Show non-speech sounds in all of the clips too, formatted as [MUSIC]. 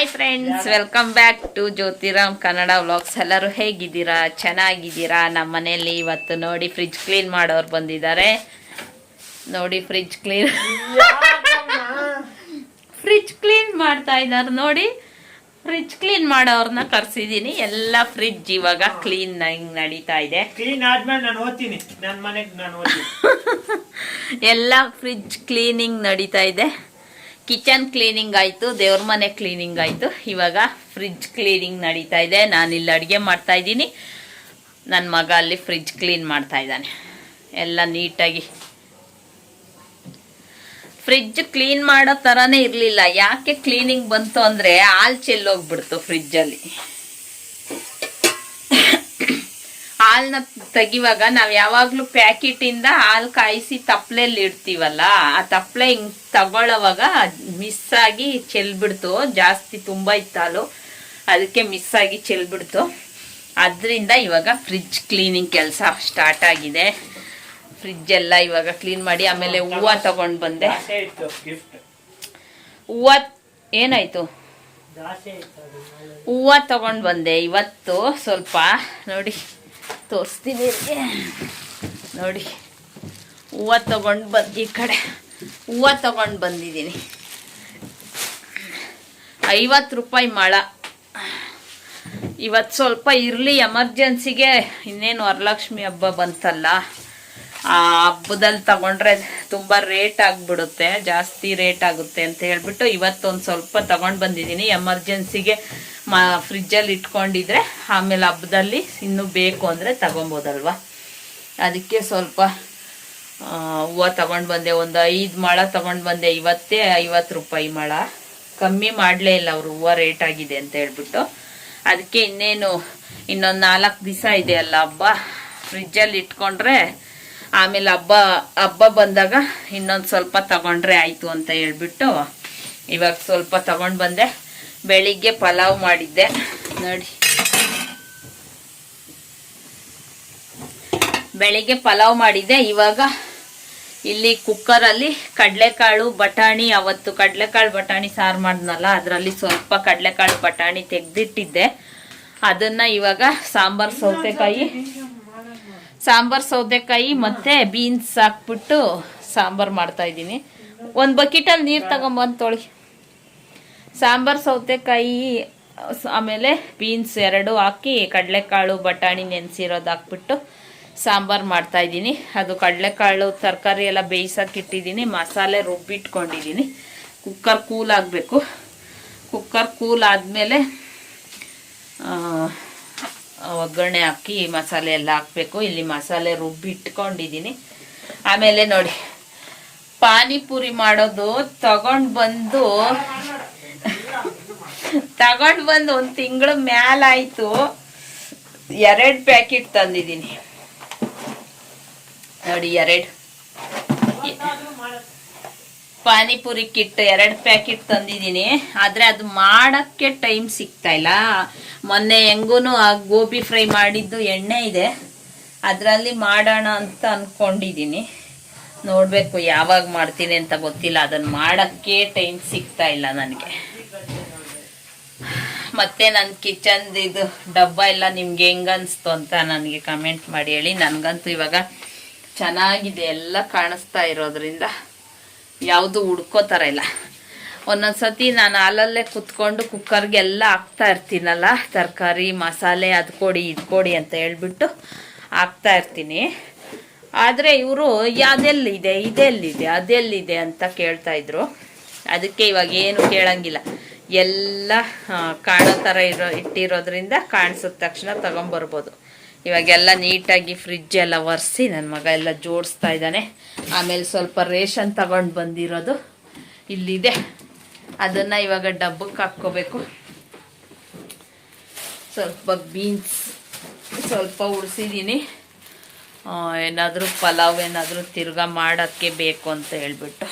Hi friends welcome back to Jyothiram Kannada vlogs ಎಲ್ಲರೂ ಹೇಗಿದ್ದೀರಾ? ಚೆನ್ನಾಗಿದ್ದೀರಾ? ನಮ್ಮ ಮನೆಯಲ್ಲಿ ಇವತ್ತು ನೋಡಿ ಫ್ರಿಜ್ ಕ್ಲೀನ್ ಮಾಡೋರು ಬಂದಿದ್ದಾರೆ. ನೋಡಿ ಫ್ರಿಜ್ ಕ್ಲೀನ್ ಫ್ರಿಜ್ ಕ್ಲೀನ್ ಮಾಡ್ತಾ ಇದ್ದಾರೆ ನೋಡಿ. ಫ್ರಿಜ್ ಕ್ಲೀನ್ ಮಾಡೋರ್ನ ಕರ್ಸಿದೀನಿ ಎಲ್ಲ ಫ್ರಿಜ್ ಇವಾಗ ಕ್ಲೀನ್ ನಡೀತಾ ಇದೆ. ಕ್ಲೀನ್ ಆದ್ಮೇಲೆ ನಾನು ಓದ್ತೀನಿ. ನನ್ನ ಮನೆಗೆ ನಾನು ಓದ್ತೀನಿ. [LAUGHS] ಎಲ್ಲ ಫ್ರಿಜ್ ಕ್ಲೀನಿಂಗ್ ನಡೀತಾ ಇದೆ. ಕಿಚನ್ ಕ್ಲೀನಿಂಗ್ ಆಯಿತು, ದೇವ್ರ ಮನೆ ಕ್ಲೀನಿಂಗ್ ಆಯಿತು. ಇವಾಗ ಫ್ರಿಜ್ ಕ್ಲೀನಿಂಗ್ ನಡೀತಾ ಇದೆ. ನಾನು ಇಲ್ಲಿ ಅಡುಗೆ ಮಾಡ್ತಾ ಇದ್ದೀನಿ. ನನ್ನ ಮಗ ಅಲ್ಲಿ ಫ್ರಿಜ್ ಕ್ಲೀನ್ ಮಾಡ್ತಾ ಇದ್ದಾನೆ. ಎಲ್ಲ ನೀಟಾಗಿ. ಫ್ರಿಜ್ ಕ್ಲೀನ್ ಮಾಡೋ ಥರನೇ ಇರಲಿಲ್ಲ. ಯಾಕೆ ಕ್ಲೀನಿಂಗ್ ಬಂತು ಅಂದರೆ ಹಾಲು ಚೆಲ್ಲೋಗ್ಬಿಡ್ತು ಫ್ರಿಜ್ಜಲ್ಲಿ ಹಾಲ್ನ ತೆಗಿವಾಗ ನಾವು ಯಾವಾಗಲೂ ಪ್ಯಾಕೆಟ್ ಇಂದ ಹಾಲು ಕಾಯಿಸಿ ತಪ್ಪಲೆಯಲ್ಲಿ ಇಡ್ತೀವಲ್ಲ ಆ ತಪ್ಪಲೆ ಹಿಂಗೆ ತಗೊಳ್ಳೋವಾಗ ಮಿಸ್ ಆಗಿ ಚೆಲ್ಬಿಡ್ತು ಜಾಸ್ತಿ ತುಂಬಾ ಇತ್ತು ಹಾಲು ಅದಕ್ಕೆ ಮಿಸ್ ಆಗಿ ಚೆಲ್ಬಿಡ್ತು. ಅದರಿಂದ ಇವಾಗ ಫ್ರಿಜ್ ಕ್ಲೀನಿಂಗ್ ಕೆಲಸ ಸ್ಟಾರ್ಟ್ ಆಗಿದೆ. ಫ್ರಿಜ್ ಎಲ್ಲ ಇವಾಗ ಕ್ಲೀನ್ ಮಾಡಿ ಆಮೇಲೆ ಹೂವು ತಗೊಂಡು ಬಂದೆ. ಹೂವ ಏನಾಯ್ತು. ಹೂವು ತಗೊಂಡು ಬಂದೆ ಇವತ್ತು ಸ್ವಲ್ಪ ನೋಡಿ. ತೋರಿಸ್ತೀನಿ. ನೋಡಿ, ಹೂವು ತಗೊಂಡು ಬಂದು, ಈ ಕಡೆ ಹೂವು ತಗೊಂಡು ಬಂದಿದ್ದೀನಿ. ಐವತ್ತು ರೂಪಾಯಿ ಮಳ. ಇವತ್ತು ಸ್ವಲ್ಪ ಇರಲಿ, ಎಮರ್ಜೆನ್ಸಿಗೆ ಇನ್ನೇನು ವರಲಕ್ಷ್ಮಿ ಹಬ್ಬ ಬಂತಲ್ಲ, ಆ ಹಬ್ಬದಲ್ಲಿ ತಗೊಂಡ್ರೆ ತುಂಬ ರೇಟ್ ಆಗಿಬಿಡುತ್ತೆ, ಜಾಸ್ತಿ ರೇಟ್ ಆಗುತ್ತೆ ಅಂತ ಹೇಳ್ಬಿಟ್ಟು ಇವತ್ತೊಂದು ಸ್ವಲ್ಪ ತಗೊಂಡು ಬಂದಿದ್ದೀನಿ. ಎಮರ್ಜೆನ್ಸಿಗೆ ಮ ಫ್ರಿಜ್ಜಲ್ಲಿ ಇಟ್ಕೊಂಡಿದ್ರೆ ಆಮೇಲೆ ಹಬ್ಬದಲ್ಲಿ ಇನ್ನೂ ಬೇಕು ಅಂದರೆ ತಗೊಬೋದಲ್ವ? ಅದಕ್ಕೆ ಸ್ವಲ್ಪ ಹೂವು ತಗೊಂಡು ಬಂದೆ. ಒಂದು ಐದು ಮೊಳ ತಗೊಂಡು ಬಂದೆ. ಇವತ್ತೇ ಐವತ್ತು ರೂಪಾಯಿ ಮೊಳ. ಕಮ್ಮಿ ಮಾಡಲೇ ಇಲ್ಲ ಅವರು ಹೂವು ರೇಟ್ ಆಗಿದೆ ಅಂತ ಹೇಳ್ಬಿಟ್ಟು. ಅದಕ್ಕೆ ಇನ್ನೇನು, ಇನ್ನೊಂದು ನಾಲ್ಕು ದಿವಸ ಇದೆ ಅಲ್ಲ ಹಬ್ಬ. ಫ್ರಿಜ್ಜಲ್ಲಿ ಇಟ್ಕೊಂಡ್ರೆ ಆಮೇಲೆ ಹಬ್ಬ ಹಬ್ಬ ಬಂದಾಗ ಇನ್ನೊಂದು ಸ್ವಲ್ಪ ತಗೊಂಡ್ರೆ ಆಯಿತು ಅಂತ ಹೇಳ್ಬಿಟ್ಟು ಇವಾಗ ಸ್ವಲ್ಪ ತಗೊಂಡು ಬಂದೆ. ಬೆಳಿಗ್ಗೆ ಪಲಾವ್ ಮಾಡಿದ್ದೆ. ನೋಡಿ. ಬೆಳಿಗ್ಗೆ ಪಲಾವ್ ಮಾಡಿದ್ದೆ. ಇವಾಗ ಇಲ್ಲಿ ಕುಕ್ಕರಲ್ಲಿ ಕಡಲೆಕಾಳು ಬಟಾಣಿ, ಅವತ್ತು ಕಡಲೆಕಾಳು ಬಟಾಣಿ ಸಾರು ಮಾಡಿದ್ನಲ್ಲ, ಅದರಲ್ಲಿ ಸ್ವಲ್ಪ ಕಡಲೆಕಾಳು ಬಟಾಣಿ ತೆಗೆದಿಟ್ಟಿದ್ದೆ. ಅದನ್ನ ಇವಾಗ ಸಾಂಬಾರ್ ಸೌತೆಕಾಯಿ ಸಾಂಬಾರ್ ಸೌತೆಕಾಯಿ ಮತ್ತೆ ಬೀನ್ಸ್ ಹಾಕ್ಬಿಟ್ಟು ಸಾಂಬಾರ್ ಮಾಡ್ತಾ ಇದ್ದೀನಿ. ಒಂದು ಬಕೆಟಲ್ಲಿ ನೀರು ತಗೊಂಬಂದು ತೊಳಿ. ಸಾಂಬಾರ್, ಸೌತೆಕಾಯಿ ಆಮೇಲೆ ಬೀನ್ಸ್ ಎರಡು ಹಾಕಿ ಕಡಲೆಕಾಳು, ಬಟಾಣಿ ನೆನೆಸಿರೋದು ಹಾಕ್ಬಿಟ್ಟು ಸಾಂಬಾರು ಮಾಡ್ತಾ ಇದ್ದೀನಿ. ಅದು ಕಡಲೆಕಾಳು, ತರಕಾರಿ ಎಲ್ಲ ಬೇಯಿಸೋಕೆ ಇಟ್ಟಿದ್ದೀನಿ. ಮಸಾಲೆ ರುಬ್ಬಿಟ್ಕೊಂಡಿದ್ದೀನಿ ಕುಕ್ಕರ್ ಕೂಲ್ ಆಗಬೇಕು. ಕುಕ್ಕರ್ ಕೂಲ್ ಆದಮೇಲೆ ಒಗ್ಗರಣೆ ಹಾಕಿ ಮಸಾಲೆ ಎಲ್ಲ ಹಾಕಬೇಕು. ಇಲ್ಲಿ ಮಸಾಲೆ ರುಬ್ಬಿಟ್ಕೊಂಡಿದ್ದೀನಿ ಆಮೇಲೆ ನೋಡಿ, ಪಾನಿಪುರಿ ಮಾಡೋದು ತಗೊಂಡು ಬಂದು ತಗೊಂಡು ಬಂದು ಒಂದು ತಿಂಗಳ ಮ್ಯಾಲಾಯ್ತು. ಎರಡ್ ಪ್ಯಾಕೆಟ್ ತಂದಿದ್ದೀನಿ. ನೋಡಿ, ಎರಡ್. ಪಾನಿಪುರಿ ಕಿಟ್ ಎರಡ್ ಪ್ಯಾಕೆಟ್ ತಂದಿದ್ದೀನಿ. ಆದ್ರೆ ಅದು ಮಾಡಕ್ಕೆ ಟೈಮ್ ಸಿಗ್ತಾ ಇಲ್ಲ. ಮೊನ್ನೆ ಹೆಂಗೂನು ಆ ಗೋಬಿ ಫ್ರೈ ಮಾಡಿದ್ದು ಎಣ್ಣೆ ಇದೆ. ಅದರಲ್ಲಿ ಮಾಡೋಣ ಅಂತ ಅಂದ್ಕೊಂಡಿದ್ದೀನಿ ನೋಡಬೇಕು, ಯಾವಾಗ ಮಾಡ್ತೀನಿ ಅಂತ ಗೊತ್ತಿಲ್ಲ. ಅದನ್ನು ಮಾಡೋಕ್ಕೆ ಟೈಮ್ ಸಿಗ್ತಾ ಇಲ್ಲ ನನಗೆ. ಮತ್ತೆ ನನ್ನ ಕಿಚನ್ದು ಇದು ಡಬ್ಬ ಎಲ್ಲ ನಿಮ್ಗೆ ಹೆಂಗ್ ಅನ್ಸ್ತು ಅಂತ ನನಗೆ ಕಮೆಂಟ್ ಮಾಡಿ ಹೇಳಿ. ನನಗಂತೂ ಇವಾಗ ಚೆನ್ನಾಗಿದೆ, ಎಲ್ಲ ಕಾಣಿಸ್ತಾ ಇರೋದ್ರಿಂದ ಯಾವುದು ಹುಡ್ಕೋತಾರ ಇಲ್ಲ. ಒಂದೊಂದ್ಸತಿ ನಾನು ಹಾಲಲ್ಲೇ ಕುತ್ಕೊಂಡು ಕುಕ್ಕರ್ಗೆಲ್ಲ ಹಾಕ್ತಾ ಇರ್ತೀನಲ್ಲ, ತರಕಾರಿ, ಮಸಾಲೆ ಅದು ಕೊಡಿ ಇದು ಕೊಡಿ ಅಂತ ಹೇಳ್ಬಿಟ್ಟು ಹಾಕ್ತಾ ಇರ್ತೀನಿ. ಆದರೆ ಇವರು ಅದೆಲ್ಲಿದೆ? ಇದೆಲ್ಲಿದೆ? ಅದೆಲ್ಲಿದೆ? ಅಂತ ಕೇಳ್ತಾ ಇದ್ರು. ಅದಕ್ಕೆ ಇವಾಗ ಏನು ಕೇಳಂಗಿಲ್ಲ. ಎಲ್ಲ ಕಾಣೋ ಥರ ಇರೋ, ಇಟ್ಟಿರೋದ್ರಿಂದ ಕಾಣಿಸಿದ ತಕ್ಷಣ ತಗೊಂಬರ್ಬೋದು. ಇವಾಗೆಲ್ಲ ನೀಟಾಗಿ ಫ್ರಿಜ್ ಎಲ್ಲ ಒರೆಸಿ ನನ್ನ ಮಗ ಎಲ್ಲ ಜೋಡಿಸ್ತಾ ಇದ್ದಾನೆ. ಆಮೇಲೆ ಸ್ವಲ್ಪ ರೇಷನ್ ತಗೊಂಡು ಬಂದಿರೋದು. ಇಲ್ಲಿದೆ. ಅದನ್ನು ಇವಾಗ ಡಬ್ಬಕ್ಕೆ ಹಾಕ್ಕೋಬೇಕು. ಸ್ವಲ್ಪ ಬೀನ್ಸ್ ಸ್ವಲ್ಪ ಉಳಿಸಿದ್ದೀನಿ ಏನಾದರೂ ಪಲಾವ್ ಏನಾದರೂ ತಿರ್ಗಾ ಮಾಡೋಕ್ಕೆ ಬೇಕು ಅಂತ ಹೇಳ್ಬಿಟ್ಟು.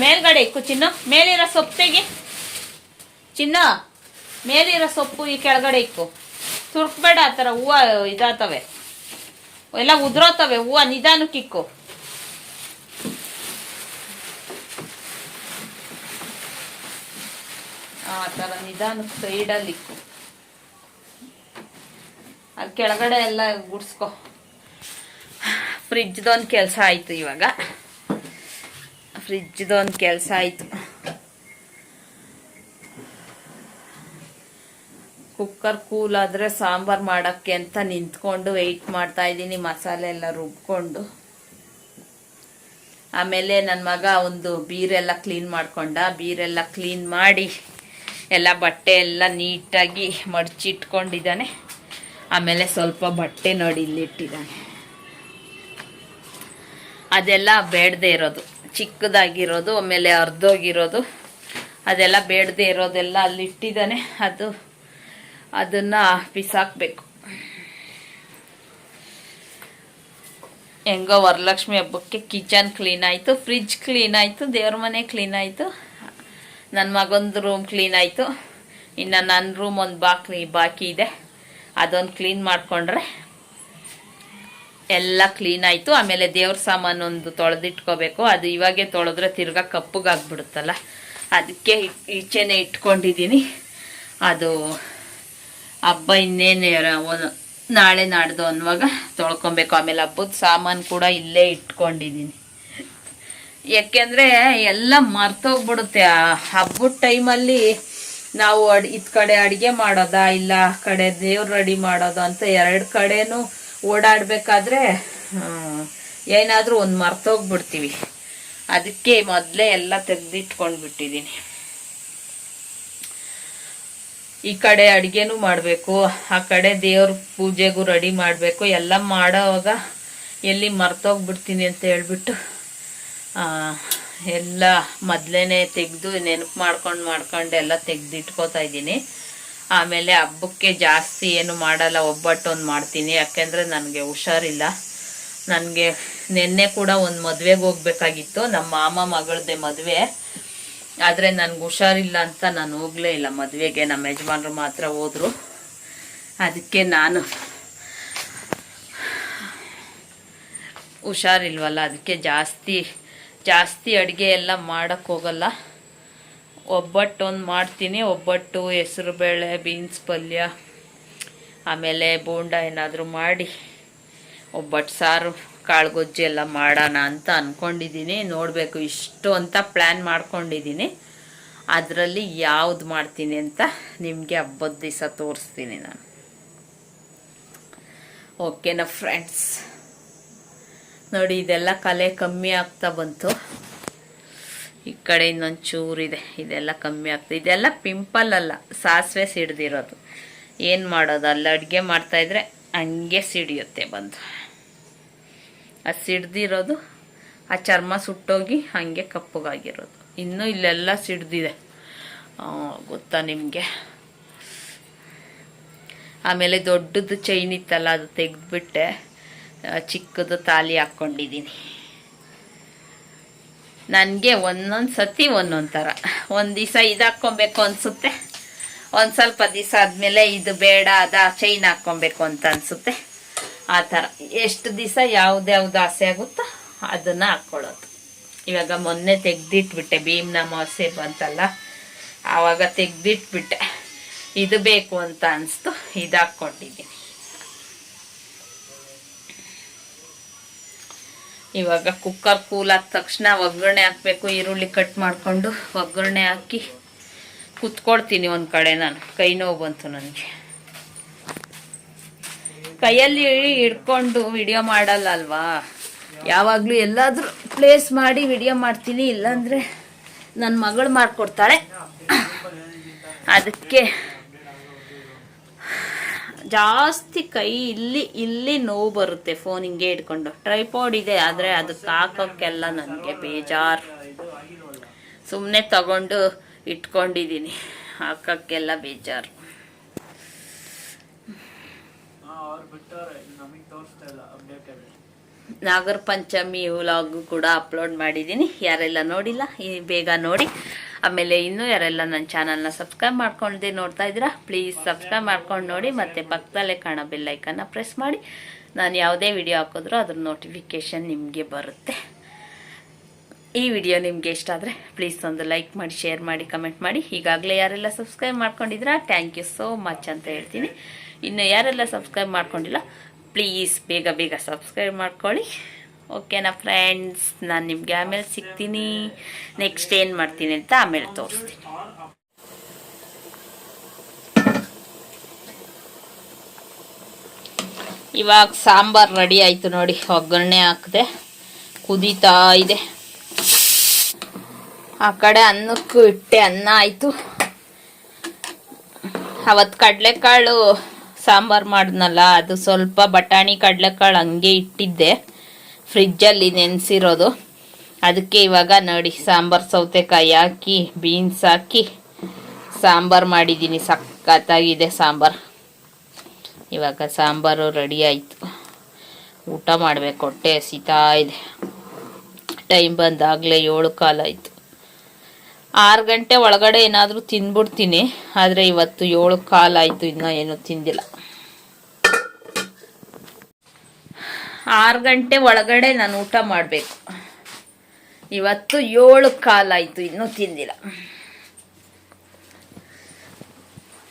ಮೇಲ್ಗಡೆ ಇಕ್ಕು ಚಿನ್ನ. ಮೇಲಿರೋ ಸೊಪ್ಪು ತೆಗಿ ಚಿನ್ನ, ಮೇಲಿರೋ ಸೊಪ್ಪು ಈ ಕೆಳಗಡೆ ಇಕ್ಕು. ತುರ್ಕ್ಬೇಡ, ಆ ಥರ ಹೂವು ಇದಾತವೆ. ಎಲ್ಲ ಉದುರೋತವೆ, ಹೂವು ನಿಧಾನಕ್ಕೆ ಇಕ್ಕು. ಆ ಥರ ನಿಧಾನಕ್ಕೆ ಸೈಡಲ್ಲಿ ಇಕ್ಕು. ಅಲ್ಲಿ ಕೆಳಗಡೆ ಎಲ್ಲ ಗುಡ್ಸ್ಕೊ. ಫ್ರಿಜ್ದೊಂದು ಕೆಲಸ ಆಯಿತು ಇವಾಗ. ಫ್ರಿಜ್ದೊಂದು ಕೆಲಸ ಆಯಿತು. ಕುಕ್ಕರ್ ಕೂಲ್ ಆದರೆ ಸಾಂಬಾರು ಮಾಡೋಕ್ಕೆ ಅಂತ ನಿಂತ್ಕೊಂಡು ವೆಯ್ಟ್ ಮಾಡ್ತಾ ಇದ್ದೀನಿ, ಮಸಾಲೆ ಎಲ್ಲ ರುಬ್ಕೊಂಡು. ಆಮೇಲೆ ನನ್ನ ಮಗ ಒಂದು ಬೀರೆಲ್ಲ ಕ್ಲೀನ್ ಮಾಡ್ಕೊಂಡ. ಬೀರೆಲ್ಲ ಕ್ಲೀನ್ ಮಾಡಿ ಎಲ್ಲ ಬಟ್ಟೆ ಎಲ್ಲ ನೀಟಾಗಿ ಮಡಚಿಟ್ಕೊಂಡಿದ್ದಾನೆ. ಆಮೇಲೆ ಸ್ವಲ್ಪ ಬಟ್ಟೆ ನೋಡಿ ಇಲ್ಲಿಟ್ಟಿದ್ದಾನೆ. ಅದೆಲ್ಲ ಬೇಡದೆ ಇರೋದು. ಚಿಕ್ಕದಾಗಿರೋದು, ಆಮೇಲೆ ಅರ್ಧೋಗಿರೋದು. ಅದೆಲ್ಲ ಬೇಡದೆ ಇರೋದೆಲ್ಲ ಅಲ್ಲಿ ಇಟ್ಟಿದ್ದಾನೆ ಅದು, ಅದನ್ನು ಬಿಸಾಕಬೇಕು. ಹೆಂಗೋ ವರಲಕ್ಷ್ಮಿ ಹಬ್ಬಕ್ಕೆ ಕಿಚನ್ ಕ್ಲೀನ್ ಆಯಿತು, ಫ್ರಿಜ್ ಕ್ಲೀನ್ ಆಯಿತು, ದೇವ್ರ ಮನೆ ಕ್ಲೀನ್ ಆಯಿತು. ನನ್ನ ಮಗಂದು ರೂಮ್ ಕ್ಲೀನ್ ಆಯಿತು. ಇನ್ನು ನನ್ನ ರೂಮ್ ಒಂದು ಬಾಕ್ಲಿ ಬಾಕಿ ಇದೆ. ಅದೊಂದು ಕ್ಲೀನ್ ಮಾಡಿಕೊಂಡ್ರೆ ಎಲ್ಲ ಕ್ಲೀನ್ ಆಯಿತು. ಆಮೇಲೆ ದೇವ್ರ ಸಾಮಾನು ಒಂದು ತೊಳೆದಿಟ್ಕೋಬೇಕು. ಅದು ಇವಾಗೆ ತೊಳೆದ್ರೆ ತಿರ್ಗಾ ಕಪ್ಪಗಾಗ್ಬಿಡುತ್ತಲ್ಲ. ಅದಕ್ಕೆ ಈಚೆನೇ ಇಟ್ಕೊಂಡಿದ್ದೀನಿ ಅದು ಹಬ್ಬ ಇನ್ನೇನು ನಾಳೆ ನಾಡ್ದು ಅನ್ನುವಾಗ ತೊಳ್ಕೊಬೇಕು. ಆಮೇಲೆ ಹಬ್ಬದ ಸಾಮಾನು ಕೂಡ ಇಲ್ಲೇ ಇಟ್ಕೊಂಡಿದ್ದೀನಿ ಯಾಕೆಂದರೆ ಎಲ್ಲ ಮರ್ತೋಗ್ಬಿಡುತ್ತೆ. ಆ ಹಬ್ಬದ ಟೈಮಲ್ಲಿ ನಾವು ಅಡ್ ಇತ್ ಕಡೆ ಅಡಿಗೆ ಮಾಡೋದಾ ಇಲ್ಲ ಆ ಕಡೆ ದೇವ್ರು ರೆಡಿ ಮಾಡೋದ ಅಂತ ಎರಡು ಕಡೆನೂ ಓಡಾಡಬೇಕಾದ್ರೆ ಏನಾದರೂ ಒಂದು ಮರ್ತೋಗ್ಬಿಡ್ತೀವಿ ಅದಕ್ಕೆ ಮೊದಲೇ ಎಲ್ಲ ತೆಗೆದಿಟ್ಕೊಂಡು ಬಿಟ್ಟಿದ್ದೀನಿ. ಈ ಕಡೆ ಅಡುಗೆನೂ ಮಾಡಬೇಕು, ಆ ಕಡೆ ದೇವ್ರ ಪೂಜೆಗೂ ರೆಡಿ ಮಾಡಬೇಕು, ಎಲ್ಲ ಮಾಡೋವಾಗ ಎಲ್ಲಿ ಮರ್ತೋಗ್ಬಿಡ್ತೀನಿ ಅಂತ ಹೇಳ್ಬಿಟ್ಟು ಎಲ್ಲ ಮೊದಲೇ ತೆಗೆದು ನೆನಪು ಮಾಡ್ಕೊಂಡು ಮಾಡ್ಕೊಂಡು ಎಲ್ಲ ತೆಗೆದಿಟ್ಕೋತಾ ಇದ್ದೀನಿ. ಆಮೇಲೆ ಹಬ್ಬಕ್ಕೆ ಜಾಸ್ತಿ ಏನು ಮಾಡಲ್ಲ ಒಬ್ಬಟ್ಟು ಒಂದು ಮಾಡ್ತೀನಿ. ಯಾಕೆಂದರೆ ನನಗೆ ಹುಷಾರಿಲ್ಲ. ನನಗೆ ನಿನ್ನೆ ಕೂಡ ಒಂದು ಮದುವೆಗೆ ಹೋಗ್ಬೇಕಾಗಿತ್ತು. ನಮ್ಮ ಮಾಮ ಮಗಳ್ದೆ ಮದುವೆ. ಆದರೆ ನನಗೆ ಹುಷಾರಿಲ್ಲ ಅಂತ ನಾನು ಹೋಗಲೇ ಇಲ್ಲ ಮದುವೆಗೆ. ನಮ್ಮ ಯಜಮಾನರು ಮಾತ್ರ ಹೋದರು. ಅದಕ್ಕೆ ನಾನು ಹುಷಾರಿಲ್ವಲ್ಲ, ಅದಕ್ಕೆ ಜಾಸ್ತಿ ಜಾಸ್ತಿ ಅಡುಗೆ ಎಲ್ಲ ಮಾಡೋಕ್ಕೋಗಲ್ಲ ಒಬ್ಬಟ್ಟು ಒಂದು ಮಾಡ್ತೀನಿ, ಒಬ್ಬಟ್ಟು ಹೆಸರುಬೇಳೆ ಬೀನ್ಸ್ ಪಲ್ಯ, ಆಮೇಲೆ ಬೋಂಡ ಏನಾದರೂ ಮಾಡಿ, ಒಬ್ಬಟ್ಟು, ಸಾರು ಕಾಳುಗೊಜ್ಜು ಎಲ್ಲ ಮಾಡೋಣ ಅಂತ ಅಂದ್ಕೊಂಡಿದ್ದೀನಿ ನೋಡಬೇಕು ಇಷ್ಟು ಅಂತ ಪ್ಲ್ಯಾನ್ ಮಾಡ್ಕೊಂಡಿದ್ದೀನಿ. ಅದರಲ್ಲಿ ಯಾವ್ದು ಮಾಡ್ತೀನಿ ಅಂತ ನಿಮಗೆ ಹಬ್ಬದ ದಿವಸ ತೋರಿಸ್ತೀನಿ ನಾನು. ಓಕೆನಾ ಫ್ರೆಂಡ್ಸ್ ನೋಡಿ, ಇದೆಲ್ಲ ಕಲೆ ಕಮ್ಮಿ ಆಗ್ತಾ ಬಂತು. ಈ ಕಡೆ ಇನ್ನೊಂದು ಚೂರಿದೆ ಇದೆಲ್ಲ ಕಮ್ಮಿ ಆಗ್ತದೆ ಇದೆಲ್ಲ ಪಿಂಪಲ್ ಅಲ್ಲ, ಸಾಸಿವೆ ಸಿಡ್ದಿರೋದು. ಏನು ಮಾಡೋದು? ಅಲ್ಲಿ ಅಡುಗೆ ಮಾಡ್ತಾಯಿದ್ರೆ ಹಂಗೆ ಸಿಡಿಯುತ್ತೆ ಬಂದು. ಅದು ಸಿಡ್ದಿರೋದು, ಆ ಚರ್ಮ ಸುಟ್ಟೋಗಿ ಹಾಗೆ ಕಪ್ಪಗಾಗಿರೋದು. ಇನ್ನೂ ಇಲ್ಲೆಲ್ಲ ಸಿಡ್ದಿದೆ. ಗೊತ್ತಾ ನಿಮಗೆ? ಆಮೇಲೆ ದೊಡ್ಡದು ಚೈನ್ ಇತ್ತಲ್ಲ, ಅದು ತೆಗೆದ್ಬಿಟ್ಟೆ. ಚಿಕ್ಕದು ತಾಲಿ ಹಾಕ್ಕೊಂಡಿದ್ದೀನಿ. ನನಗೆ ಒಂದೊಂದು ಸತಿ ಒಂದೊಂದು ಥರ ಒಂದು ದಿವಸ ಇದು ಹಾಕ್ಕೊಬೇಕು ಅನಿಸುತ್ತೆ. ಒಂದು ಸ್ವಲ್ಪ ದಿವಸ ಆದಮೇಲೆ ಇದು ಬೇಡ, ಅದ ಚೈನ್ ಹಾಕ್ಕೊಬೇಕು ಅಂತ ಅನಿಸುತ್ತೆ. ಆ ಥರ ಎಷ್ಟು ದಿವಸ ಯಾವ್ದು ಯಾವ್ದು ಆಸೆ ಆಗುತ್ತೋ ಅದನ್ನು ಹಾಕ್ಕೊಳ್ಳೋದು. ಇವಾಗ ಮೊನ್ನೆ ತೆಗ್ದಿಟ್ಬಿಟ್ಟೆ, ಭೀಮ್ನ ಮಾಸೆ ಬಂತಲ್ಲ, ಆವಾಗ ತೆಗ್ದಿಟ್ಬಿಟ್ಟೆ. ಇದು ಬೇಕು ಅಂತ ಅನಿಸ್ತು, ಇದು ಹಾಕ್ಕೊಂಡಿದ್ದೀನಿ. ಇವಾಗ ಕುಕ್ಕರ್ ಕೂಲ್ ಆದ ತಕ್ಷಣ ಒಗ್ಗರಣೆ ಹಾಕಬೇಕು, ಈರುಳ್ಳಿ ಕಟ್ ಮಾಡಿಕೊಂಡು ಒಗ್ಗರಣೆ ಹಾಕಿ ಕುತ್ಕೊಳ್ತೀನಿ ಒಂದು ಕಡೆ ನಾನು. ಕೈ ನೋವು ಬಂತು ನನಗೆ. ಕೈಯಲ್ಲಿ ಹಿಡ್ಕೊಂಡು ವಿಡಿಯೋ ಮಾಡಲ್ಲ ಅಲ್ವಾ? ಯಾವಾಗಲೂ ಎಲ್ಲಾದರೂ ಪ್ಲೇಸ್ ಮಾಡಿ ವಿಡಿಯೋ ಮಾಡ್ತೀನಿ, ಇಲ್ಲಾಂದರೆ ನನ್ನ ಮಗಳು ಮಾಡಿಕೊಡ್ತಾಳೆ ಅದಕ್ಕೆ ಜಾಸ್ತಿ ಕೈ ಇಲ್ಲಿ ಇಲ್ಲಿ ನೋವು ಬರುತ್ತೆ ಫೋನ್ ಹಿಂಗೆ ಇಟ್ಕೊಂಡು ಟ್ರೈಪಾಡ್ ಇದೆ, ಆದರೆ ಅದಕ್ಕೆ ಹಾಕೋಕ್ಕೆಲ್ಲ ನನಗೆ ಬೇಜಾರು. ಸುಮ್ಮನೆ ತಗೊಂಡು ಇಟ್ಕೊಂಡಿದ್ದೀನಿ ಹಾಕೋಕ್ಕೆಲ್ಲ ಬೇಜಾರು. ನಾಗರ ಪಂಚಮಿ ವ್ಲಾಗ್ ಕೂಡ ಅಪ್ಲೋಡ್ ಮಾಡಿದ್ದೀನಿ ಯಾರೆಲ್ಲ ನೋಡಿಲ್ಲ, ಈ ಬೇಗ ನೋಡಿ. ಆಮೇಲೆ ಇನ್ನೂ ಯಾರೆಲ್ಲ ನನ್ನ ಚಾನಲ್ನ ಸಬ್ಸ್ಕ್ರೈಬ್ ಮಾಡ್ಕೊಂಡಿದ್ದೆ ನೋಡ್ತಾ ಇದ್ದೀರಾ ಪ್ಲೀಸ್ ಸಬ್ಸ್ಕ್ರೈಬ್ ಮಾಡ್ಕೊಂಡು ನೋಡಿ, ಮತ್ತು ಪಕ್ಕದಲ್ಲೇ ಕಾಣೋ ಬೆಲ್ಲೈಕನ್ನ ಪ್ರೆಸ್ ಮಾಡಿ. ನಾನು ಯಾವುದೇ ವಿಡಿಯೋ ಹಾಕಿದ್ರೂ ಅದ್ರ ನೋಟಿಫಿಕೇಷನ್ ನಿಮಗೆ ಬರುತ್ತೆ. ಈ ವಿಡಿಯೋ ನಿಮಗೆ ಇಷ್ಟ ಆದರೆ ಪ್ಲೀಸ್ ಒಂದು ಲೈಕ್ ಮಾಡಿ ಶೇರ್ ಮಾಡಿ ಕಮೆಂಟ್ ಮಾಡಿ. ಈಗಾಗಲೇ ಯಾರೆಲ್ಲ ಸಬ್ಸ್ಕ್ರೈಬ್ ಮಾಡ್ಕೊಂಡಿದ್ದೀರಾ ಥ್ಯಾಂಕ್ ಯು ಸೋ ಮಚ್ ಅಂತ ಹೇಳ್ತೀನಿ. ಇನ್ನು ಯಾರೆಲ್ಲ ಸಬ್ಸ್ಕ್ರೈಬ್ ಮಾಡ್ಕೊಂಡಿಲ್ಲ ಪ್ಲೀಸ್ ಬೇಗ ಬೇಗ ಸಬ್ಸ್ಕ್ರೈಬ್ ಮಾಡ್ಕೊಳ್ಳಿ. ಓಕೆನಾ ಫ್ರೆಂಡ್ಸ್, ನಾನು ನಿಮಗೆ ಆಮೇಲೆ ಸಿಗ್ತೀನಿ. ನೆಕ್ಸ್ಟ್ ಏನು ಮಾಡ್ತೀನಿ ಅಂತ ಆಮೇಲೆ ತೋರಿಸ್ತೀನಿ. ಇವಾಗ ಸಾಂಬಾರು ರೆಡಿ ಆಯಿತು ನೋಡಿ, ಒಗ್ಗರಣೆ ಹಾಕಿದೆ, ಕುದೀತಾ ಇದೆ. ಆ ಕಡೆ ಅನ್ನಕ್ಕೂ ಇಟ್ಟೆ ಅನ್ನ ಆಯಿತು. ಅವತ್ತು ಕಡಲೆಕಾಳು ಸಾಂಬಾರು ಮಾಡಿದ್ನಲ್ಲ, ಅದು ಸ್ವಲ್ಪ ಬಟಾಣಿ ಕಡಲೆಕಾಳು ಹಂಗೆ ಇಟ್ಟಿದ್ದೆ. ಫ್ರಿಜ್ಜಲ್ಲಿ ನೆನೆಸಿರೋದು. ಅದಕ್ಕೆ ಇವಾಗ ನೋಡಿ, ಸಾಂಬಾರು ಸೌತೆಕಾಯಿ ಹಾಕಿ, ಬೀನ್ಸ್ ಹಾಕಿ, ಸಾಂಬಾರು ಮಾಡಿದ್ದೀನಿ. ಸಖತ್ತಾಗಿದೆ ಸಾಂಬಾರು. ಇವಾಗ ಸಾಂಬಾರು ರೆಡಿ ಆಯಿತು. ಊಟ ಮಾಡಬೇಕು, ಹೊಟ್ಟೆ ಹಸಿತಾ ಇದೆ. ಟೈಮ್ ಬಂದಾಗಲೇ ಏಳು ಕಾಲ ಆಯಿತು. ಆರು ಗಂಟೆ ಒಳಗಡೆ ಏನಾದರೂ ತಿಂದ್ಬಿಡ್ತೀನಿ ಆದರೆ ಇವತ್ತು ಏಳು ಕಾಲ ಆಯಿತು, ಇನ್ನೂ ಏನೂ ತಿಂದಿಲ್ಲ. ಆರು ಗಂಟೆ ಒಳಗಡೆ ನಾನು ಊಟ ಮಾಡಬೇಕು. ಇವತ್ತು ಏಳು ಕಾಲಾಯಿತು ಇನ್ನೂ ತಿಂದಿಲ್ಲ.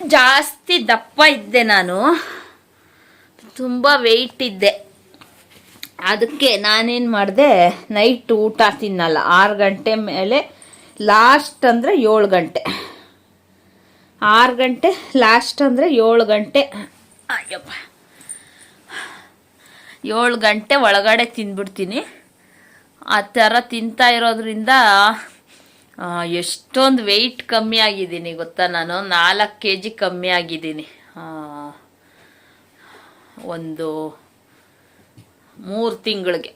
ಜಾಸ್ತಿ ದಪ್ಪ ಇದ್ದೆ ನಾನು. ತುಂಬ ವೆಯ್ಟ್ ಇದ್ದೆ. ಅದಕ್ಕೆ ನಾನೇನು ಮಾಡಿದೆ ನೈಟ್ ಊಟ ತಿನ್ನಲ್ಲ. ಆರು ಗಂಟೆ ಮೇಲೆ ಲಾಸ್ಟ್ ಅಂದರೆ ಏಳು ಗಂಟೆ. ಆರು ಗಂಟೆ ಲಾಸ್ಟ್ ಅಂದರೆ ಏಳು ಗಂಟೆ. ಅಯ್ಯಪ್ಪ. ಏಳು ಗಂಟೆ ಒಳಗಡೆ ತಿಂದ್ಬಿಡ್ತೀನಿ. ಆ ಥರ ತಿಂತಾ ಇರೋದ್ರಿಂದ ಎಷ್ಟೊಂದು ವೆಯ್ಟ್ ಕಮ್ಮಿ ಆಗಿದ್ದೀನಿ ಗೊತ್ತಾ ನಾನು? ನಾಲ್ಕು ಕೆ ಜಿ ಕಮ್ಮಿ ಆಗಿದ್ದೀನಿ. ಒಂದು ಮೂರು ತಿಂಗಳಿಗೆ.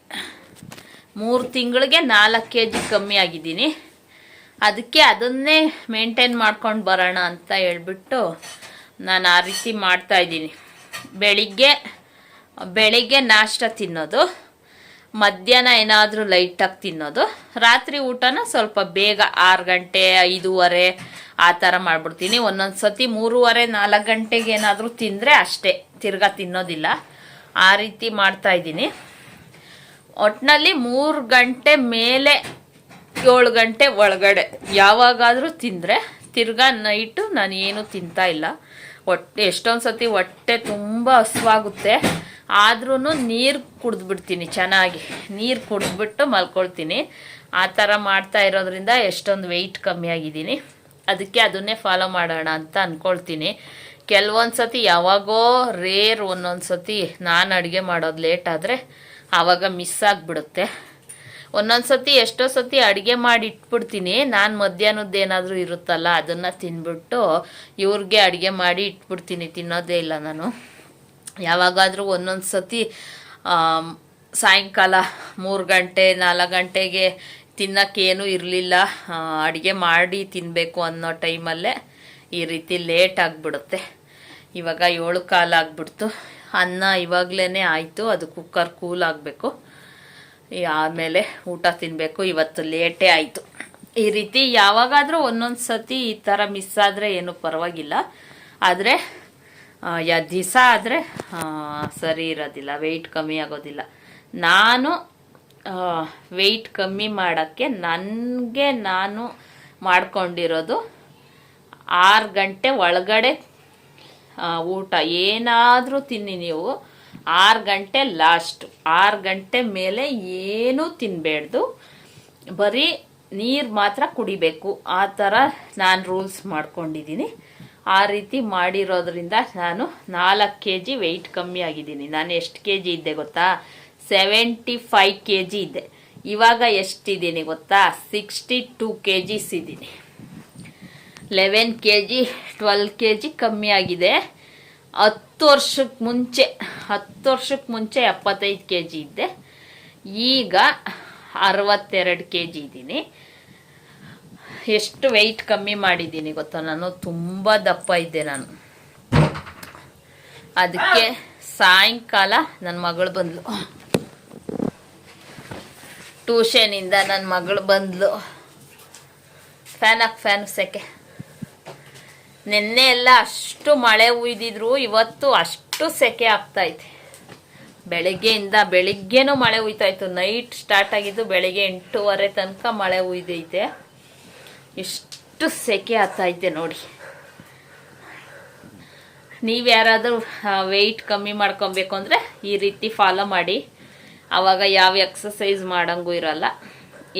ಮೂರು ತಿಂಗಳಿಗೆ ನಾಲ್ಕು ಕೆ ಜಿ ಕಮ್ಮಿ ಆಗಿದ್ದೀನಿ. ಅದಕ್ಕೆ ಅದನ್ನೇ ಮೇಂಟೈನ್ ಮಾಡ್ಕೊಂಡು ಬರೋಣ ಅಂತ ಹೇಳ್ಬಿಟ್ಟು ನಾನು ಆ ರೀತಿ ಮಾಡ್ತಾ ಇದ್ದೀನಿ. ಬೆಳಿಗ್ಗೆ ಬೆಳಿಗ್ಗೆ ನಾಷ್ಟ ತಿನ್ನೋದು, ಮಧ್ಯಾಹ್ನ ಏನಾದರೂ ಲೈಟಾಗಿ ತಿನ್ನೋದು, ರಾತ್ರಿ ಊಟನ ಸ್ವಲ್ಪ ಬೇಗ ಆರು ಗಂಟೆ, ಐದೂವರೆ ಆ ಥರ ಮಾಡ್ಬಿಡ್ತೀನಿ. ಒಂದೊಂದು ಸತಿ ಮೂರುವರೆ, ನಾಲ್ಕು ಗಂಟೆಗೆ ಏನಾದರೂ ತಿಂದರೆ ಅಷ್ಟೇ, ತಿರ್ಗಾ ತಿನ್ನೋದಿಲ್ಲ. ಆ ರೀತಿ ಮಾಡ್ತಾ ಇದ್ದೀನಿ. ಒಟ್ಟಿನಲ್ಲಿ ಮೂರು ಗಂಟೆ ಮೇಲೆ ಏಳು ಗಂಟೆ ಒಳಗಡೆ ಯಾವಾಗಾದರೂ ತಿಂದರೆ ತಿರ್ಗಾ ನೈಟು ನಾನು ಏನು ತಿಂತಾ ಇಲ್ಲ. ಹೊಟ್ಟೆ ಎಷ್ಟೊಂದು ಸತಿ ಹೊಟ್ಟೆ ತುಂಬ ಹಸುವಾಗುತ್ತೆ. ಆದ್ರೂ ನೀರು ಕುಡಿದ್ಬಿಡ್ತೀನಿ, ಚೆನ್ನಾಗಿ. ನೀರು ಕುಡಿದ್ಬಿಟ್ಟು ಮಲ್ಕೊಳ್ತೀನಿ. ಆ ಥರ ಮಾಡ್ತಾ ಇರೋದ್ರಿಂದ ಎಷ್ಟೊಂದು ವೆಯ್ಟ್ ಕಮ್ಮಿ ಆಗಿದ್ದೀನಿ. ಅದಕ್ಕೆ ಅದನ್ನೇ ಫಾಲೋ ಮಾಡೋಣ ಅಂತ ಅಂದ್ಕೊಳ್ತೀನಿ ಕೆಲವೊಂದು ಸತಿ ಯಾವಾಗೋ ರೇರ್ ಒಂದೊಂದು ಸತಿ ನಾನು ಅಡುಗೆ ಮಾಡೋದು ಲೇಟ್ ಆದರೆ ಆವಾಗ ಮಿಸ್ ಆಗಿಬಿಡುತ್ತೆ. ಒಂದೊಂದು ಸತಿ ಎಷ್ಟೋ ಸತಿ ಅಡುಗೆ ಮಾಡಿ ಇಟ್ಬಿಡ್ತೀನಿ ನಾನು ಮಧ್ಯಾಹ್ನದ್ದು ಏನಾದರೂ ಇರುತ್ತಲ್ಲ, ಅದನ್ನು ತಿನ್ಬಿಟ್ಟು ಇವ್ರಿಗೆ ಅಡುಗೆ ಮಾಡಿ ಇಟ್ಬಿಡ್ತೀನಿ, ತಿನ್ನೋದೇ ಇಲ್ಲ ನಾನು. ಯಾವಾಗಾದರೂ ಒಂದೊಂದು ಸತಿ ಸಾಯಂಕಾಲ ಮೂರು ಗಂಟೆ, ನಾಲ್ಕು ಗಂಟೆಗೆ ತಿನ್ನೋಕ್ಕೇನೂ ಇರಲಿಲ್ಲ. ಅಡುಗೆ ಮಾಡಿ ತಿನ್ನಬೇಕು ಅನ್ನೋ ಟೈಮಲ್ಲೇ ಈ ರೀತಿ ಲೇಟ್ ಆಗಿಬಿಡುತ್ತೆ. ಇವಾಗ ಏಳು ಕಾಲ ಆಗಿಬಿಡ್ತು. ಅನ್ನ ಇವಾಗಲೇ ಆಯಿತು, ಅದು ಕುಕ್ಕರ್ ಕೂಲ್ ಆಗಬೇಕು. ಆಮೇಲೆ ಊಟ ತಿನ್ನಬೇಕು ಇವತ್ತು ಲೇಟೇ ಆಯಿತು. ಈ ರೀತಿ ಯಾವಾಗಾದರೂ ಒಂದೊಂದು ಸತಿ ಈ ಥರ ಮಿಸ್ ಆದರೆ ಏನು ಪರವಾಗಿಲ್ಲ. ಆದರೆ ಯಾ ದಿವಸ ಆದರೆ ಸರಿ ಇರೋದಿಲ್ಲ ವೆಯ್ಟ್ ಕಮ್ಮಿ ಆಗೋದಿಲ್ಲ. ನಾನು ವೆಯ್ಟ್ ಕಮ್ಮಿ ಮಾಡೋಕ್ಕೆ ನನಗೆ ನಾನು ಮಾಡ್ಕೊಂಡಿರೋದು ಆರು ಗಂಟೆ ಒಳಗಡೆ ಊಟ. ಏನಾದರೂ ತಿನ್ನಿ ನೀವು. ಆರು ಗಂಟೆ ಲಾಸ್ಟ್ ಆರು ಗಂಟೆ ಮೇಲೆ ಏನೂ ತಿನ್ನಬೇಡ್ದು ಬರೀ ನೀರು ಮಾತ್ರ ಕುಡಿಬೇಕು. ಆ ಥರ ನಾನು ರೂಲ್ಸ್ ಮಾಡ್ಕೊಂಡಿದ್ದೀನಿ ಆ ರೀತಿ ಮಾಡಿರೋದ್ರಿಂದ ನಾನು ನಾಲ್ಕು ಕೆ ಜಿ ವೆಯ್ಟ್ ಕಮ್ಮಿ ಆಗಿದ್ದೀನಿ. ನಾನು ಎಷ್ಟು ಕೆ ಜಿ ಇದ್ದೆ ಗೊತ್ತಾ? ಸೆವೆಂಟಿ ಫೈವ್ ಕೆ ಜಿ ಇದ್ದೆ. ಇವಾಗ ಎಷ್ಟಿದ್ದೀನಿ ಗೊತ್ತಾ? ಸಿಕ್ಸ್ಟಿ ಟೂ ಕೆ ಜಿಸ್ ಇದ್ದೀನಿ. Eleven K G twelve K G ಕಮ್ಮಿ ಆಗಿದೆ. ಹತ್ತು ವರ್ಷಕ್ಕೆ ಮುಂಚೆ, ಹತ್ತು ವರ್ಷಕ್ಕೆ ಮುಂಚೆ ಎಪ್ಪತ್ತೈದು ಕೆ ಜಿ ಇದ್ದೆ. ಈಗ ಅರವತ್ತೆರಡು ಕೆ ಜಿ ಇದ್ದೀನಿ. ಎಷ್ಟು ವೆಯ್ಟ್ ಕಮ್ಮಿ ಮಾಡಿದ್ದೀನಿ ಗೊತ್ತಾ? ನಾನು ತುಂಬ ದಪ್ಪ ಇದ್ದೆ ನಾನು. ಅದಕ್ಕೆ ಸಾಯಂಕಾಲ ನನ್ನ ಮಗಳು ಬಂದ್ಲು. ಟ್ಯೂಷನಿಂದ ನನ್ನ ಮಗಳು ಬಂದ್ಲು. ಫ್ಯಾನ್ ಹಾಕಿ ಫ್ಯಾನ್ ಸೆಕೆ ನಿನ್ನೆ ಎಲ್ಲ ಅಷ್ಟು ಮಳೆ ಉಯ್ದಿದ್ರು, ಇವತ್ತು ಅಷ್ಟು ಸೆಕೆ ಆಗ್ತೈತೆ ಬೆಳಗ್ಗೆಯಿಂದ ಬೆಳಿಗ್ಗೆನೂ ಮಳೆ ಉಯ್ತಾಯಿತ್ತು ನೈಟ್ ಸ್ಟಾರ್ಟ್ ಆಗಿದ್ದು ಬೆಳಿಗ್ಗೆ ಎಂಟೂವರೆ ತನಕ ಮಳೆ ಉಯ್ದೈತೆ. ಇಷ್ಟು ಸೆಕೆ ಆಗ್ತಾ ಐತೆ ನೋಡಿ. ನೀವು ಯಾರಾದರೂ ವೆಯ್ಟ್ ಕಮ್ಮಿ ಮಾಡ್ಕೊಬೇಕು ಅಂದರೆ ಈ ರೀತಿ ಫಾಲೋ ಮಾಡಿ. ಆವಾಗ ಯಾವ ಎಕ್ಸಸೈಸ್ ಮಾಡಂಗೂ ಇರಲ್ಲ.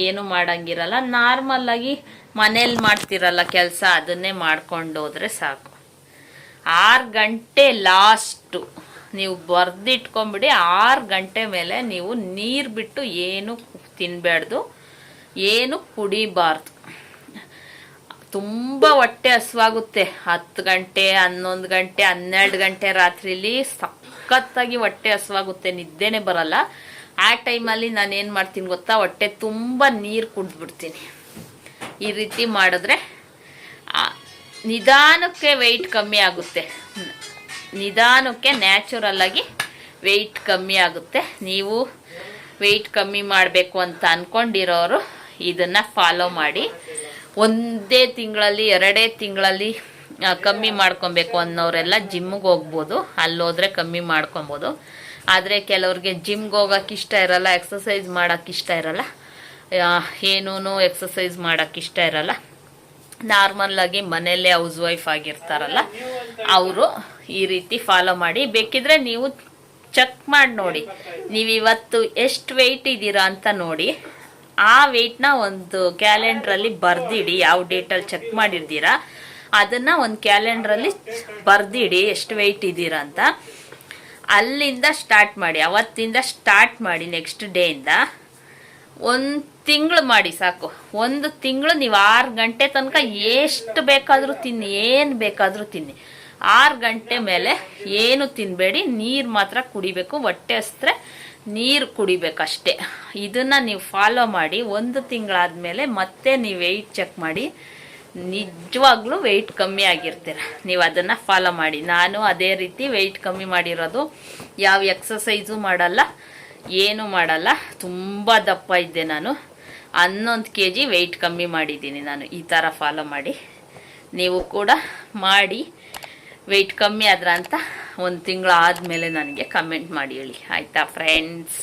ಏನು ಮಾಡಂಗಿರಲ್ಲ. ನಾರ್ಮಲ್ಲಾಗಿ ಮನೇಲಿ ಮಾಡ್ತಿರಲ್ಲ ಕೆಲಸ, ಅದನ್ನೇ ಮಾಡ್ಕೊಂಡು ಹೋದ್ರೆ ಸಾಕು. ಆರು ಗಂಟೆ ಲಾಸ್ಟು ನೀವು ಬರ್ದಿಟ್ಕೊಂಬಿಡಿ, ಆರು ಗಂಟೆ ಮೇಲೆ ನೀವು ನೀರು ಬಿಟ್ಟು ಏನು ತಿನ್ನಬೇಡ್ದು ಏನು ಕುಡಿಬಾರ್ದು. ತುಂಬ ಹೊಟ್ಟೆ ಹಸುವಾಗುತ್ತೆ. ಹತ್ತು ಗಂಟೆ, ಹನ್ನೊಂದು ಗಂಟೆ, ಹನ್ನೆರಡು ಗಂಟೆ ರಾತ್ರಿಲಿ ಸಖತ್ತಾಗಿ ಹೊಟ್ಟೆ ಹಸುವಾಗುತ್ತೆ, ನಿದ್ದೆನೇ ಬರಲ್ಲ. ಆ ಟೈಮಲ್ಲಿ ನಾನು ಏನು ಮಾಡ್ತೀನಿ ಗೊತ್ತಾ? ಹೊಟ್ಟೆ ತುಂಬ ನೀರು ಕುಡಿದ್ಬಿಡ್ತೀನಿ. ಈ ರೀತಿ ಮಾಡಿದ್ರೆ ನಿಧಾನಕ್ಕೆ ವೆಯ್ಟ್ ಕಮ್ಮಿ ಆಗುತ್ತೆ. ನಿಧಾನಕ್ಕೆ ನ್ಯಾಚುರಲ್ ಆಗಿ ವೆಯ್ಟ್ ಕಮ್ಮಿ ಆಗುತ್ತೆ. ನೀವು ವೆಯ್ಟ್ ಕಮ್ಮಿ ಮಾಡಬೇಕು ಅಂತ ಅಂದ್ಕೊಂಡಿರೋರು ಇದನ್ನು ಫಾಲೋ ಮಾಡಿ. ಒಂದೇ ತಿಂಗಳಲ್ಲಿ, ಎರಡೇ ತಿಂಗಳಲ್ಲಿ ಕಮ್ಮಿ ಮಾಡ್ಕೊಬೇಕು ಅನ್ನೋರೆಲ್ಲ ಜಿಮ್ಮಿಗೆ ಹೋಗ್ಬೋದು. ಅಲ್ಲೋದ್ರೆ ಕಮ್ಮಿ ಮಾಡ್ಕೊಬೋದು. ಆದರೆ ಕೆಲವ್ರಿಗೆ ಜಿಮ್ಗೆ ಹೋಗೋಕೆ ಇಷ್ಟ ಇರಲ್ಲ ಎಕ್ಸಸೈಸ್ ಮಾಡೋಕೆ ಇಷ್ಟ ಇರಲ್ಲ. ಏನೂ ಎಕ್ಸಸೈಸ್ ಮಾಡೋಕೆ ಇಷ್ಟ ಇರಲ್ಲ. ನಾರ್ಮಲ್ಲಾಗಿ ಮನೆಯಲ್ಲೇ ಹೌಸ್ ವೈಫ್ ಆಗಿರ್ತಾರಲ್ಲ, ಅವರು ಈ ರೀತಿ ಫಾಲೋ ಮಾಡಿ. ಬೇಕಿದ್ರೆ ನೀವು ಚೆಕ್ ಮಾಡಿ ನೋಡಿ. ನೀವು ಇವತ್ತು ಎಷ್ಟು ವೆಯ್ಟ್ ಇದ್ದೀರಾ ಅಂತ ನೋಡಿ. ಆ ವೆಯ್ಟ್ನ ಒಂದು ಕ್ಯಾಲೆಂಡ್ರಲ್ಲಿ ಬರ್ದಿಡಿ. ಯಾವ ಡೇಟಲ್ಲಿ ಚೆಕ್ ಮಾಡಿರ್ತೀರಾ ಅದನ್ನು ಒಂದು ಕ್ಯಾಲೆಂಡ್ರಲ್ಲಿ ಬರ್ದಿಡಿ, ಎಷ್ಟು ವೆಯ್ಟ್ ಇದ್ದೀರಾ ಅಂತ. ಅಲ್ಲಿಂದ ಸ್ಟಾರ್ಟ್ ಮಾಡಿ, ಅವತ್ತಿಂದ ಸ್ಟಾರ್ಟ್ ಮಾಡಿ ನೆಕ್ಸ್ಟ್ ಡೇಯಿಂದ ಒಂದು ತಿಂಗಳು ಮಾಡಿ ಸಾಕು. ಒಂದು ತಿಂಗಳು ನೀವು ಆರು ಗಂಟೆ ತನಕ ಎಷ್ಟು ಬೇಕಾದರೂ ತಿನ್ನಿ, ಏನು ಬೇಕಾದರೂ ತಿನ್ನಿ. ಆರು ಗಂಟೆ ಮೇಲೆ ಏನು ತಿನ್ನಬೇಡಿ ನೀರು ಮಾತ್ರ ಕುಡಿಬೇಕು, ಹೊಟ್ಟೆ ಹಸ್ತ್ರೆ ನೀರು ಕುಡಿಬೇಕಷ್ಟೇ. ಇದನ್ನು ನೀವು ಫಾಲೋ ಮಾಡಿ, ಒಂದು ತಿಂಗಳಾದಮೇಲೆ ಮತ್ತೆ ನೀವು ವೆಯ್ಟ್ ಚೆಕ್ ಮಾಡಿ ನಿಜವಾಗ್ಲೂ ವೆಯ್ಟ್ ಕಮ್ಮಿ ಆಗಿರ್ತೀರ. ನೀವು ಅದನ್ನು ಫಾಲೋ ಮಾಡಿ. ನಾನು ಅದೇ ರೀತಿ ವೆಯ್ಟ್ ಕಮ್ಮಿ ಮಾಡಿರೋದು ಯಾವ ಎಕ್ಸಸೈಸು ಮಾಡಲ್ಲ, ಏನು ಮಾಡಲ್ಲ. ತುಂಬ ದಪ್ಪ ಇದ್ದೆ ನಾನು. ಹನ್ನೊಂದು ಕೆ ಜಿ ವೆಯ್ಟ್ ಕಮ್ಮಿ ಮಾಡಿದ್ದೀನಿ ನಾನು. ಈ ಥರ ಫಾಲೋ ಮಾಡಿ. ನೀವು ಕೂಡ ಮಾಡಿ. ವೆಯ್ಟ್ ಕಮ್ಮಿ ಆದ್ರ ಅಂತ ಒಂದು ತಿಂಗಳು ಆದಮೇಲೆ ನನಗೆ ಕಮೆಂಟ್ ಮಾಡಿ ಹೇಳಿ. ಆಯಿತಾ ಫ್ರೆಂಡ್ಸ್